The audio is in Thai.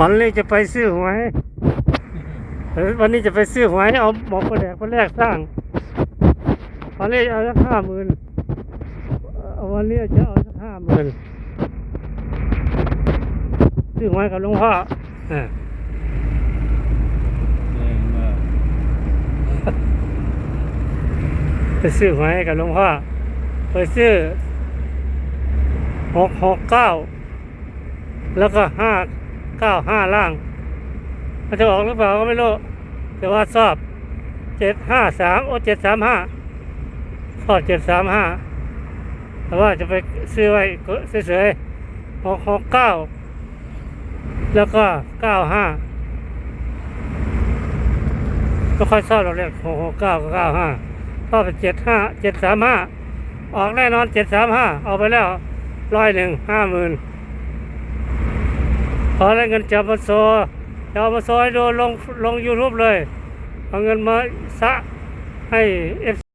วันนี้จะไปซื้อหวยวันนี้จะไปซื้อหวยเอาหมอกประแดกประแรกสร้างวันนี้เอาสักห้าหมื่นวันนี้จะเอาสักห้าหมื่นซื้อหวยกับหลวงพ่ออ่าไปซื้อหวยกับหลวงพ่อไปซื้อหกหกเก้าแล้วก็ห้า เก้าห้าล่าง มันจะออกหรือเปล่าก็ไม่รู้แต่ว่าชอบเจ็ดห้าสามโอ้เจ็ดสามห้าชอบเจ็ดสามห้าแต่ว่าจะไปซื้อไว้เฉยๆหกหกเก้าแล้วก็เก้าห้าไม่ค่อยชอบเราเรียกหกหกเก้ากับเก้าห้าชอบเป็นเจ็ดห้าเจ็ดสามห้าออกแน่นอนเจ็ดสามห้าเอาไปแล้วร้อยหนึ่งห้าหมื่น ขอได้เงินจากมาโซจะเอามาโซให้ดูลงลงยูทูบเลย เอาเงินมาสะให้เอฟ